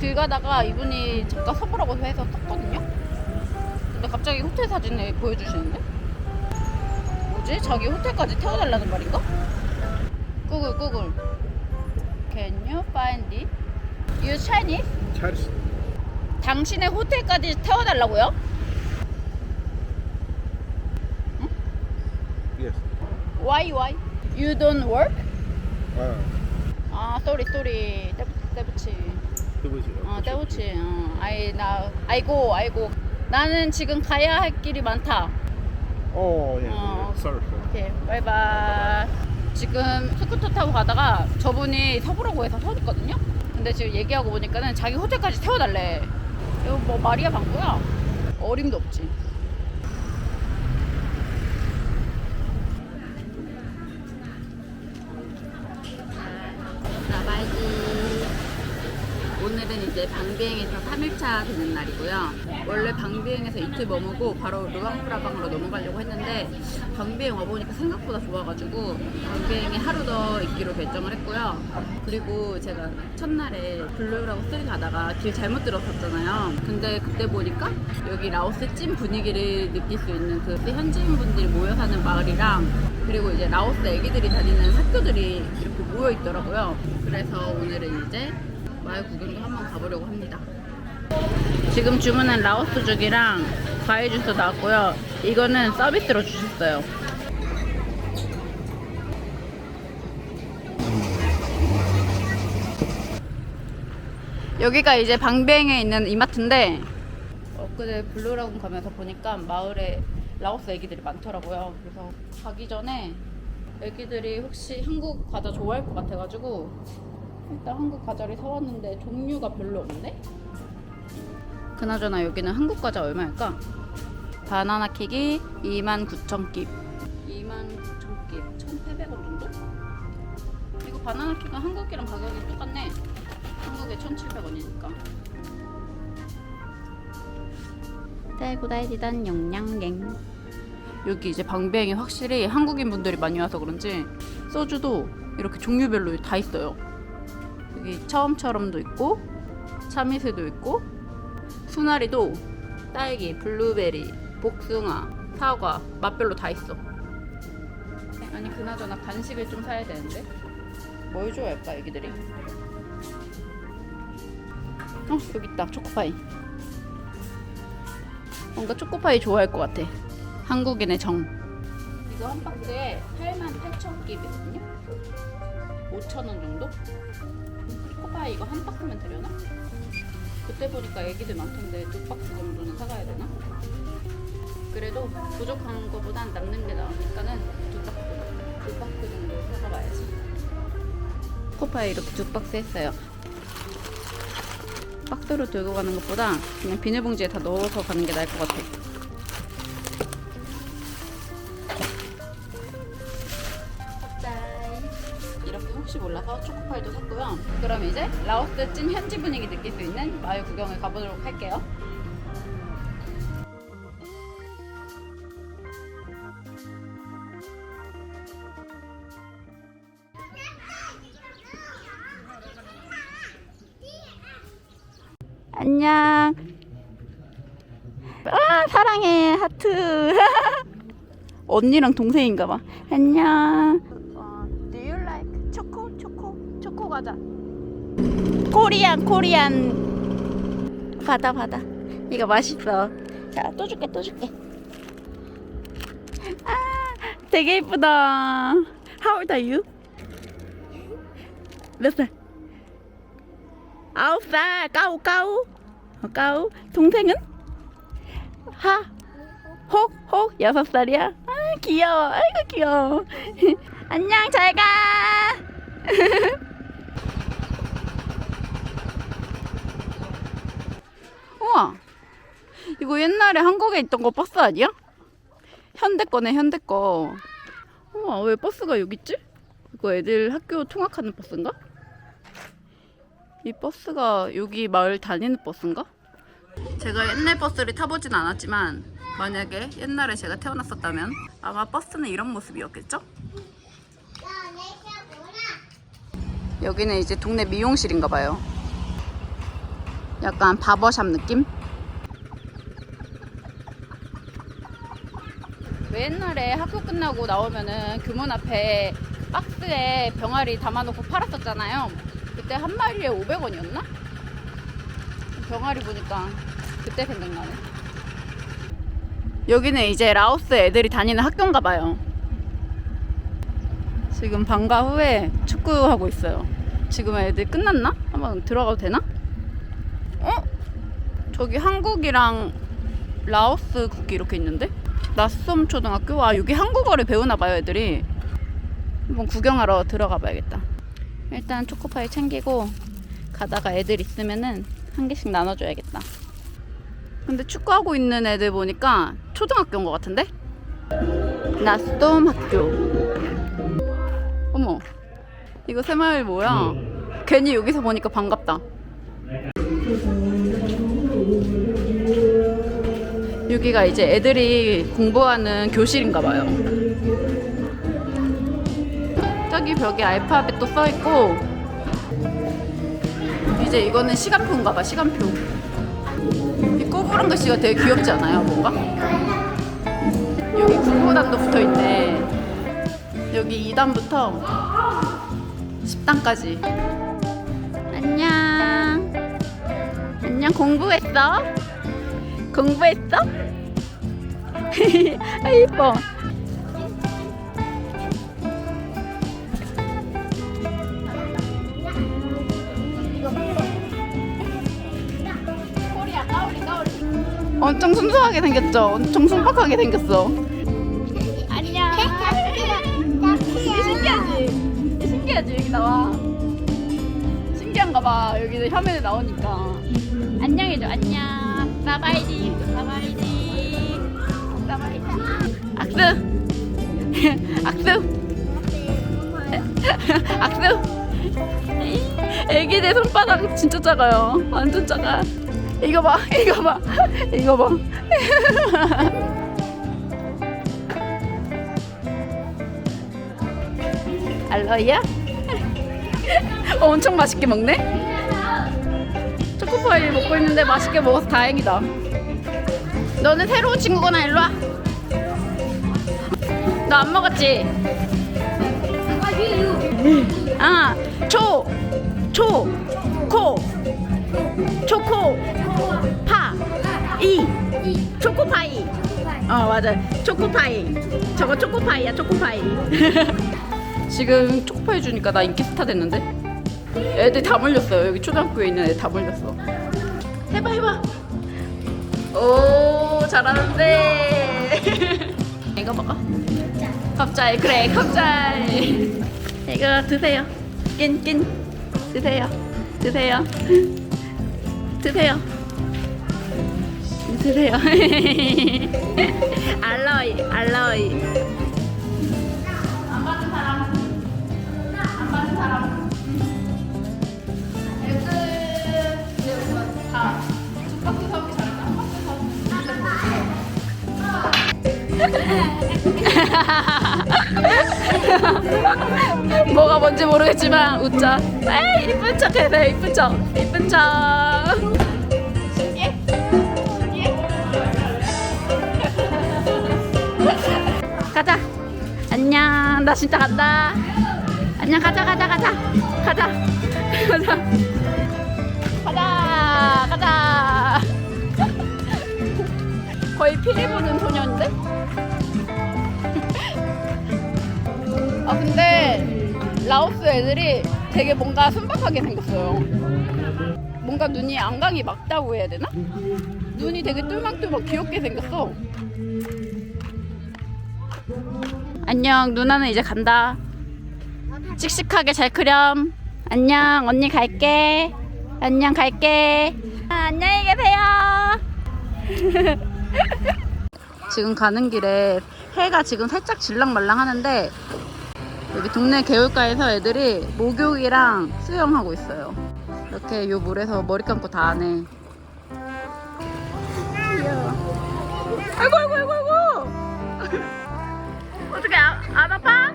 길 가다가 이분이 잠깐 서보라고 해서 탔거든요. 근데 갑자기 호텔 사진을 보여주시는데? 뭐지? 자기 호텔까지 태워달라는 말인가? 구글 구글. Can you find it? You Chinese? Charles. 당신의 호텔까지 태워달라고요? Yes. Why why? You don't work? Ah, 아, sorry sorry. 때부, 때부치. 그거지. 어, 때부치. 어, 아이 나 아이고 아이고. 나는 지금 가야 할 길이 많다. Oh, yeah. 어. yeah. Sorry. 오케이, 바이바이. 지금 스쿠터 타고 가다가 저분이 서보라고 해서 서줬거든요. 근데 지금 얘기하고 보니까는 자기 호텔까지 태워달래. 이거 뭐 말이야 방구야? 어림도 없지. 이제 방비행에서 3일차 되는 날이고요. 원래 방비행에서 이틀 머무고 바로 르왕프라방으로 넘어가려고 했는데 방비행 와보니까 생각보다 좋아가지고 방비행에 하루 더 있기로 결정을 했고요. 그리고 제가 첫날에 블루라고 쓰리 가다가 길 잘못 들었었잖아요. 근데 그때 보니까 여기 라오스 찐 분위기를 느낄 수 있는 그 현지인분들이 모여 사는 마을이랑 그리고 이제 라오스 애기들이 다니는 학교들이 이렇게 모여 있더라고요. 그래서 오늘은 이제 마을 구경도 한번 가보려고 합니다. 지금 주문한 라오스 죽이랑 과일 주스 나왔고요. 이거는 서비스로 주셨어요. 여기가 이제 방뱅에 있는 이마트인데 엊그제 블루라군 가면서 보니까 마을에 라오스 애기들이 많더라고요. 그래서 가기 전에 애기들이 혹시 한국 과자 좋아할 것 같아가지고 일단 한국 과자를 사왔는데 종류가 별로 없네? 그나저나 여기는 한국 과자 얼마일까? 바나나 킥이 29,000깁 29,000깁 1,800원 정도? 이거 바나나 킥은 한국이랑 가격이 똑같네 한국에 1,700원이니까 달고달디단 영양갱 여기 이제 방뱅이 확실히 한국인 분들이 많이 와서 그런지 소주도 이렇게 종류별로 다 있어요 여기 처음처럼도 있고 참이슬도 있고 수나리도 딸기, 블루베리, 복숭아, 사과 맛별로 다 있어. 아니 그나저나 간식을 좀 사야 되는데 뭘 좋아할까 애기들이? 어 여기 있다 초코파이. 뭔가 초코파이 좋아할 것 같아. 한국인의 정. 이거 한 박스에 88,000 끼거든요. 5,000원 정도? 초코파이 이거 한 박스면 되려나? 그때 보니까 애기들 많던데 두 박스 정도는 사가야 되나? 그래도 부족한 거보단 남는 게 나으니까는 두 박스, 두 박스 정도 사가봐야지. 코파에 이렇게 두 박스 했어요. 박스로 들고 가는 것보다 그냥 비닐봉지에 다 넣어서 가는 게 나을 것 같아. 이 이제 라오스 찐 현지 분위기 느낄 수 있는 마을 구경을 가보도록 할게요. 안녕. 아 사랑해 하트. 언니랑 동생인가 봐. 안녕. 어, do you like 초코 초코 초코 과자? 코리안 코리안. 받아 받아. 이거 맛있어. 자 또 줄게 또 줄게. 아 되게 예쁘다. How old are you? 몇 살? 아홉 살. 까우 까우. 어, 까우. 동생은? 하. 혹, 혹, 여섯 살이야? 아, 귀여워. 아이고, 귀여워. 안녕, 잘 가. 우와. 이거 옛날에 한국에 있던 거 버스 아니야? 현대 거네, 현대 거. 우와, 왜 버스가 여기 있지? 이거 애들 학교 통학하는 버스인가? 이 버스가 여기 마을 다니는 버스인가? 제가 옛날 버스를 타보진 않았지만 만약에 옛날에 제가 태어났었다면 아마 버스는 이런 모습이었겠죠? 여기는 이제 동네 미용실인가 봐요. 약간 바버샵 느낌? 왜 옛날에 학교 끝나고 나오면은 교문 앞에 박스에 병아리 담아놓고 팔았었잖아요. 그때 한 마리에 500원이었나? 병아리 보니까 그때 생각나네. 여기는 이제 라오스 애들이 다니는 학교인가 봐요. 지금 방과 후에 축구하고 있어요. 지금 애들 끝났나? 한번 들어가도 되나? 어? 저기 한국이랑 라오스 국기 이렇게 있는데? 낯쏨 초등학교? 아 여기 한국어를 배우나 봐요 애들이 한번 구경하러 들어가 봐야겠다 일단 초코파이 챙기고 가다가 애들 있으면은 한 개씩 나눠줘야겠다 근데 축구하고 있는 애들 보니까 초등학교인 것 같은데? 낯쏨 학교 어머 이거 새마을 뭐야 괜히 여기서 보니까 반갑다 여기가 이제 애들이 공부하는 교실인가 봐요. 저기 벽에 알파벳도 써 있고 이제 이거는 시간표인가 봐. 시간표. 이 꼬부랑 글씨가 되게 귀엽지 않아요? 뭔가? 여기 국보단도 붙어 있네. 여기 2단부터 10단까지. 안녕. 안녕 공부했어? 공부했어? 아 이뻐. 엄청 순수하게 생겼죠? 엄청 순박하게 생겼어. 안녕. 신기하지? 신기하지? 여기 나와. 신기한가 봐. 여기 화면에 나오니까. 안녕해줘. 안녕. 악수. 애기들 손바닥 진짜 작아요. 완전 작아. 이거 봐. 이거 봐. 이거 봐. 알로이야? 어, 엄청 맛있게 먹네? 초코파이 먹고 있는데 맛있게 먹어서 다행이다. 너는 새로운 친구구나, 일로 와. 너 안 먹었지? 아, 초, 초, 코, 초코, 파, 이, 초코파이. 어, 맞아. 초코파이. 저거 초코파이야, 초코파이. 지금 초코파이 주니까 나 인기 스타 됐는데? 애들 다 몰렸어요. 여기 초등학교에 있는 애들 다 몰렸어. 해봐, 해봐. 오, 잘하는데. 이거 먹어. 갑자기, 그래, 갑자기. 이거 드세요. 낀, 낀. 드세요. 드세요. 드세요. 드세요. 알로이, 알로이. 뭐가 뭔지 모르겠지만 웃자. 에이 이쁜 척 돼. 이쁜 척. 이쁜 척. 가자. 안녕. 나 진짜 간다. 안녕. 가자. 가자. 가자. 가자. 가자. 가자. 가자. 거의 피리 부는 라오스 애들이 되게 뭔가 순박하게 생겼어요. 뭔가 눈이 안강이 막다고 해야 되나? 눈이 되게 뚫막뚫막 귀엽게 생겼어. 안녕 누나는 이제 간다. 씩씩하게 잘 크렴. 안녕 언니 갈게. 안녕 갈게. 아, 안녕히 계세요. 지금 가는 길에 해가 지금 살짝 질랑말랑 하는데 여기 동네 개울가에서 애들이 목욕이랑 수영하고 있어요. 이렇게 요 물에서 머리 감고 다 하네. 아이고 아이고 아이고 아이고. 어떻게 안, 안 아파?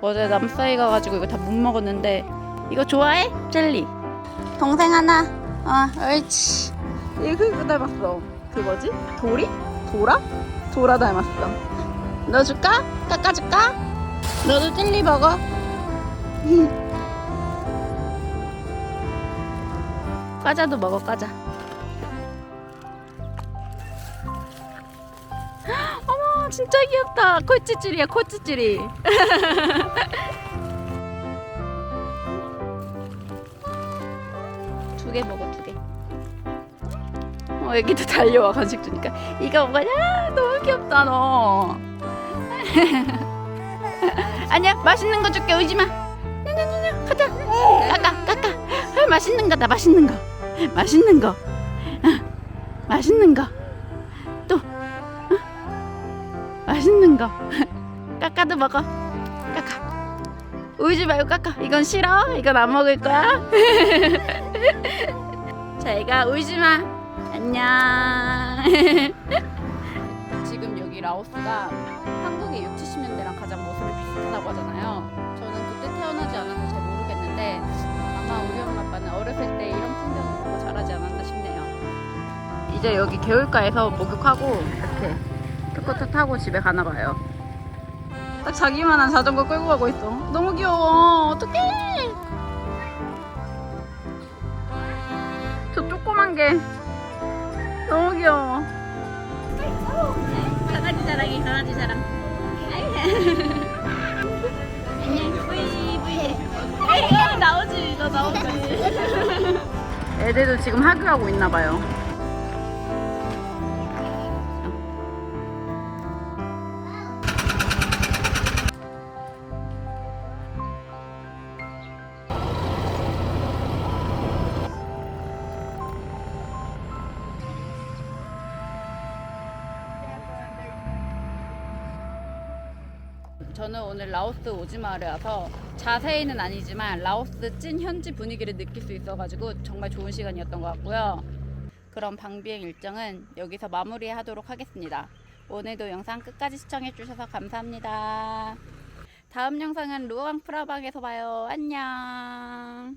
어제 남사이 가가지고 이거 다 못 먹었는데 이거 좋아해? 젤리. 동생 하나. 아, 옳지. 이거 그거 닮았어. 그 뭐지? 도리? 도라? 도라 닮았어. 너 줄까? 깎아줄까? 너도 젤리 먹어. 과자도 먹어, 과자. 어머, 진짜 귀엽다. 코찌찌리야, 코찌찌리. 두 개 먹어, 두 개. 어, 애기도 달려와 간식 주니까. 이거 뭐냐? 너무 귀엽다, 너. 아니야, 맛있는 거 줄게, 울지 마. 냐냐냐냐, 가자. 까까, 까까. 아, 맛있는 거다, 맛있는 거. 맛있는 거. 아, 맛있는 거. 또. 어? 맛있는 거. 까까도 먹어. 까까. 울지 말고 까까. 이건 싫어? 이건 안 먹을 거야? 잘가 울지 마. 안녕. 지금 여기 라오스가 한국의 6, 70년대랑 가장 비슷하다고 하잖아요. 저는 그때 태어나지 않아서 잘 모르겠는데 아마 우리 엄마 아빠는 어렸을 때 이런 풍경을 보고 자라지 않았나 싶네요. 이제 여기 개울가에서 목욕하고 이렇게 스쿠터 타고 집에 가나 봐요. 딱 자기만한 자전거 끌고 가고 있어. 너무 귀여워. 어떡해. 저 조그만 게 너무 귀여워. 강아지 자랑이 강아지 자랑. 나오지 너 나오지. 애들도 지금 하교하고 있나 봐요. 저는 오늘 라오스 오지마을에 와서 자세히는 아니지만 라오스 찐 현지 분위기를 느낄 수 있어가지고 정말 좋은 시간이었던 것 같고요. 그럼 방비행 일정은 여기서 마무리하도록 하겠습니다. 오늘도 영상 끝까지 시청해주셔서 감사합니다. 다음 영상은 루앙 프라방에서 봐요. 안녕.